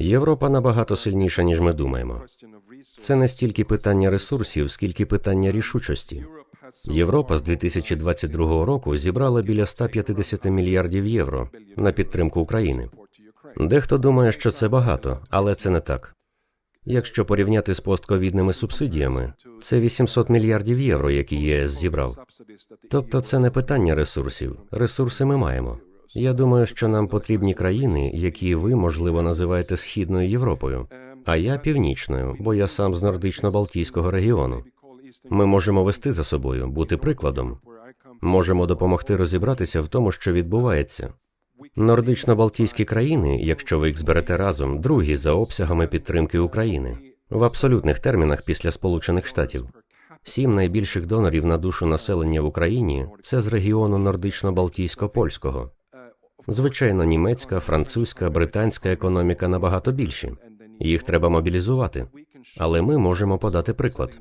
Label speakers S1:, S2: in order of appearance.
S1: Європа набагато сильніша, ніж ми думаємо. Це не стільки питання ресурсів, скільки питання рішучості. Європа з 2022 року зібрала біля 150 мільярдів євро на підтримку України. Дехто думає, що це багато, але це не так. Якщо порівняти з постковідними субсидіями, це 800 мільярдів євро, які ЄС зібрав. Тобто це не питання ресурсів. Ресурси ми маємо. Я думаю, що нам потрібні країни, які ви, можливо, називаєте Східною Європою, а я північною, бо я сам з нордично-балтійського регіону. Ми можемо вести за собою, бути прикладом. Можемо допомогти розібратися в тому, що відбувається. Нордично-балтійські країни, якщо ви їх зберете разом, другі за обсягами підтримки України в абсолютних термінах після Сполучених Штатів. Сім найбільших донорів на душу населення в Україні це з регіону нордично-балтійсько-польського. Звичайно, німецька, французька, британська економіка набагато більші. Їх треба мобілізувати. Але ми можемо подати приклад.